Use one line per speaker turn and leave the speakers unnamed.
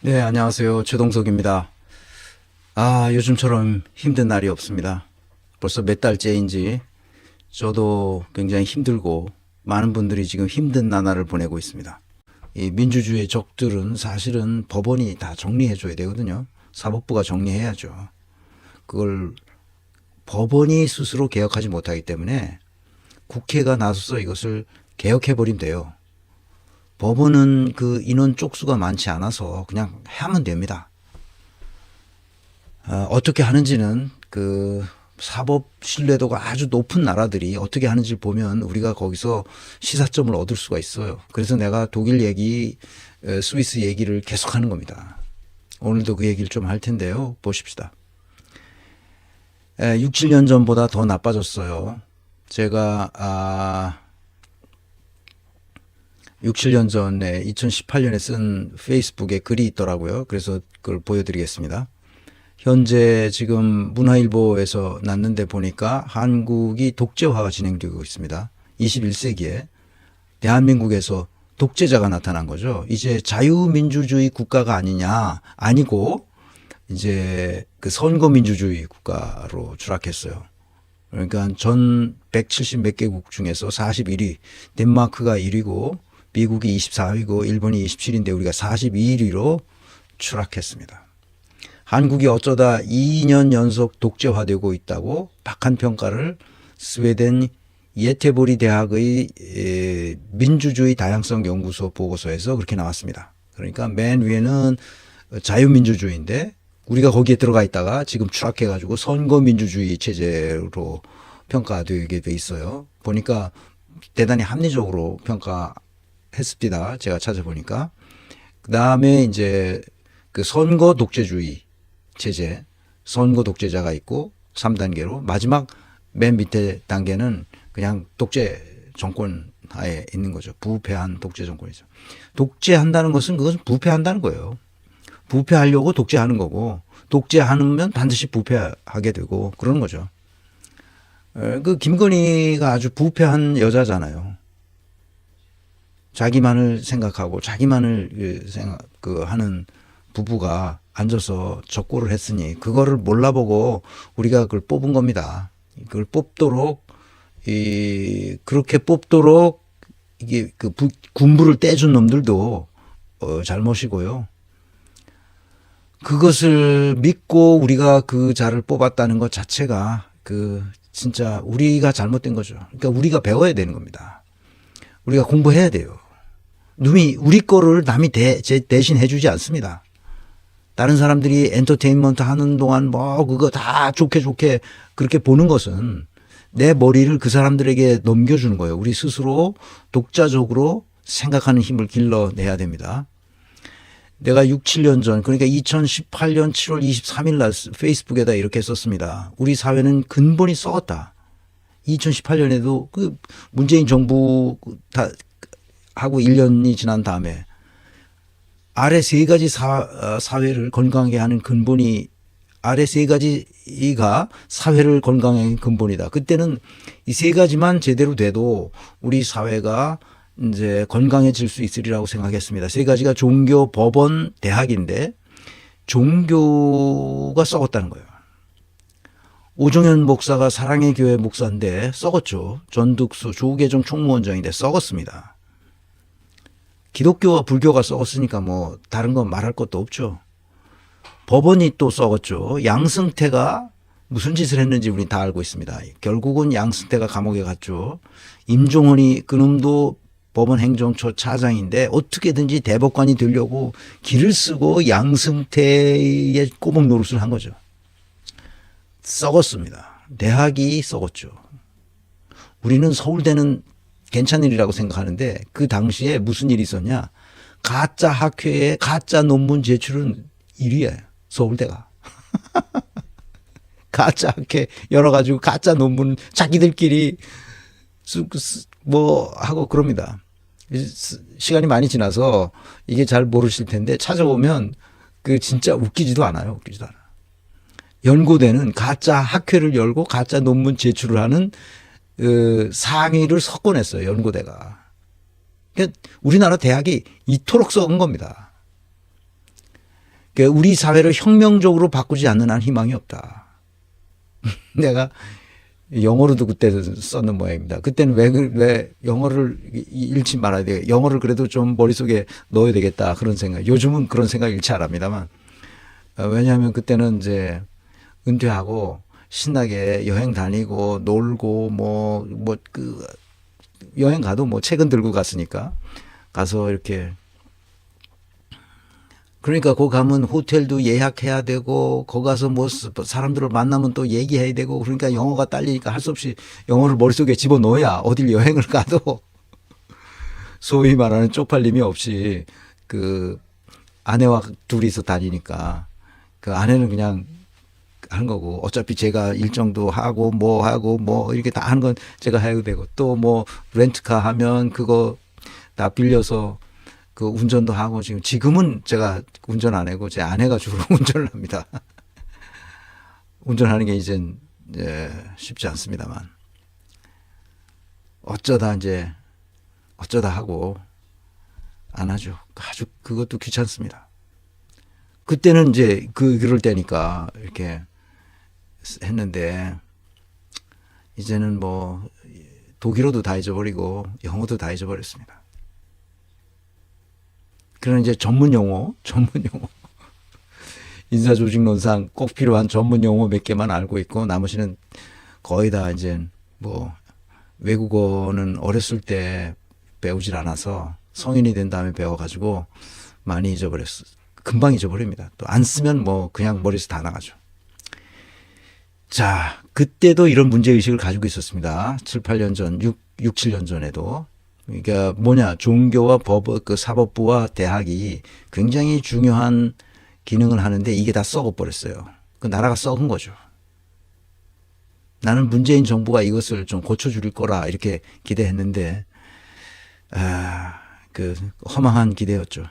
네, 안녕하세요. 최동석입니다. 아, 요즘처럼 힘든 날이 없습니다. 벌써 몇 달째인지 저도 굉장히 힘들고 많은 분들이 지금 힘든 나날을 보내고 있습니다. 이 민주주의의 적들은 사실은 법원이 다 정리해줘야 되거든요. 사법부가 정리해야죠. 그걸 법원이 스스로 개혁하지 못하기 때문에 국회가 나서서 이것을 개혁해버리면 돼요. 법원은 그 인원 쪽수가 많지 않아서 그냥 하면 됩니다. 어, 어떻게 하는지는 그 사법 신뢰도가 아주 높은 나라들이 어떻게 하는지를 보면 우리가 거기서 시사점을 얻을 수가 있어요. 그래서 내가 독일 얘기, 에, 스위스 얘기를 계속 하는 겁니다. 오늘도 그 얘기를 좀 할 텐데요. 보십시다. 에, 6, 7년 전보다 더 나빠졌어요. 제가, 아, 6, 7년 전에 2018년에 쓴 페이스북에 글이 있더라고요. 그래서 그걸 보여드리겠습니다. 현재 지금 문화일보에서 났는데 보니까 한국이 독재화가 진행되고 있습니다. 21세기에 대한민국에서 독재자가 나타난 거죠. 이제 자유민주주의 국가가 아니냐, 아니고 이제 그 선거민주주의 국가로 추락했어요. 그러니까 전 170 몇 개국 중에서 41위, 덴마크가 1위고 미국이 24위고 일본이 27위인데 우리가 42위로 추락했습니다. 한국이 어쩌다 2년 연속 독재화되고 있다고 박한 평가를 스웨덴 예테보리 대학의 에, 민주주의 다양성 연구소 보고서에서 그렇게 나왔습니다. 그러니까 맨 위에는 자유민주주의인데 우리가 거기에 들어가 있다가 지금 추락해가지고 선거민주주의 체제로 평가되게 돼 있어요. 보니까 대단히 합리적으로 평가 했습니다. 제가 찾아보니까 그 다음에 이제 그 선거 독재주의 체제, 선거 독재자가 있고 3단계로 마지막 맨 밑에 단계는 그냥 독재 정권 하에 있는 거죠. 부패한 독재 정권이죠. 독재한다는 것은 그것은 부패한다는 거예요. 부패하려고 독재하는 거고 독재하면 반드시 부패하게 되고 그러는 거죠. 에, 그 김건희가 아주 부패한 여자잖아요. 자기만을 생각하고 자기만을 그 생각 그 하는 부부가 앉아서 적고를 했으니 그거를 몰라보고 우리가 그걸 뽑은 겁니다. 그걸 뽑도록 이 그렇게 뽑도록 이게 그 부, 군부를 떼준 놈들도 어, 잘못이고요. 그것을 믿고 우리가 그 자를 뽑았다는 것 자체가 그 진짜 우리가 잘못된 거죠. 그러니까 우리가 배워야 되는 겁니다. 우리가 공부해야 돼요. 누이 우리 거를 남이 대, 제, 대신 해주지 않습니다. 다른 사람들이 엔터테인먼트 하는 동안 뭐 그거 다 좋게 좋게 그렇게 보는 것은 내 머리를 그 사람들에게 넘겨주는 거예요. 우리 스스로 독자적으로 생각하는 힘을 길러내야 됩니다. 내가 6, 7년 전, 그러니까 2018년 7월 23일 날 페이스북에다 이렇게 썼습니다. 우리 사회는 근본이 썩었다. 2018년에도 그 문재인 정부 다 하고 1년이 지난 다음에 아래 세 가지 사, 어, 사회를 건강하게 하는 근본이 아래 세 가지가 사회를 건강하게 하는 근본이다. 그때는 이 세 가지만 제대로 돼도 우리 사회가 이제 건강해질 수 있으리라고 생각했습니다. 세 가지가 종교, 법원, 대학인데 종교가 썩었다는 거예요. 오종현 목사가 사랑의 교회 목사인데 썩었죠. 전득수 조계종 총무원장인데 썩었습니다. 기독교와 불교가 썩었으니까 뭐 다른 건 말할 것도 없죠. 법원이 또 썩었죠. 양승태가 무슨 짓을 했는지 우리 다 알고 있습니다. 결국은 양승태가 감옥에 갔죠. 임종원이 그놈도 법원 행정처 차장인데 어떻게든지 대법관이 되려고 길을 쓰고 양승태의 꼬목 노릇을 한 거죠. 썩었습니다. 대학이 썩었죠. 우리는 서울대는 괜찮은 일이라고 생각하는데 그 당시에 무슨 일이 있었냐. 가짜 학회에 가짜 논문 제출은 1위예요. 서울대가. 가짜 학회 열어가지고 가짜 논문 자기들끼리 뭐 하고 그럽니다. 시간이 많이 지나서 이게 잘 모르실 텐데 찾아보면 그 진짜 웃기지도 않아요. 웃기지도 않아. 연고대는 가짜 학회를 열고 가짜 논문 제출을 하는 그 상위를 석권했어요. 연고대가. 그러니까 우리나라 대학이 이토록 썩은 겁니다. 그 우리 사회를 혁명적으로 바꾸지 않는 한 희망이 없다. 내가 영어로도 그때 썼는 모양입니다. 그때는 왜, 그- 왜 영어를 잃지 말아야 돼. 영어를 그래도 좀 머릿속에 넣어야 되겠다. 그런 생각. 요즘은 그런 생각 잃지 않합니다만. 어, 왜냐하면 그때는 이제 은퇴하고 신나게 여행 다니고 놀고 뭐, 뭐, 그, 여행 가도 뭐 책은 들고 갔으니까 가서 이렇게. 그러니까 거기 가면 호텔도 예약해야 되고 거기 가서 뭐 스- 사람들을 만나면 또 얘기해야 되고 그러니까 영어가 딸리니까 할 수 없이 영어를 머릿속에 집어넣어야 어딜 여행을 가도 소위 말하는 쪽팔림이 없이 그 아내와 둘이서 다니니까 그 아내는 그냥 하는 거고 어차피 제가 일정도 하고 뭐 하고 뭐 이렇게 다 하는 건 제가 해야 되고 또 뭐 렌트카 하면 그거 다 빌려서 그 운전도 하고 지금 지금은 제가 운전 안 하고 제 아내가 주로 운전을 합니다. 운전하는 게 이젠 이제 쉽지 않습니다만 어쩌다 이제 어쩌다 하고 안 하죠. 아주 그것도 귀찮습니다. 그때는 이제 그 그럴 때니까 이렇게 했는데 이제는 뭐 독일어도 다 잊어버리고 영어도 다 잊어버렸습니다. 그런 이제 전문 용어, 전문 용어. 인사조직론상 꼭 필요한 전문 용어 몇 개만 알고 있고 나머지는 거의 다 이제 뭐 외국어는 어렸을 때 배우질 않아서 성인이 된 다음에 배워가지고 많이 잊어버렸어. 금방 잊어버립니다. 또 안 쓰면 뭐 그냥 머리에서 다 나가죠. 자, 그때도 이런 문제의식을 가지고 있었습니다. 7, 8년 전, 6, 6 7년 전에도. 그러니까 뭐냐, 종교와 법, 그 사법부와 대학이 굉장히 중요한 기능을 하는데 이게 다 썩어버렸어요. 그 나라가 썩은 거죠. 나는 문재인 정부가 이것을 좀 고쳐줄 거라 이렇게 기대했는데, 아, 그 허망한 기대였죠.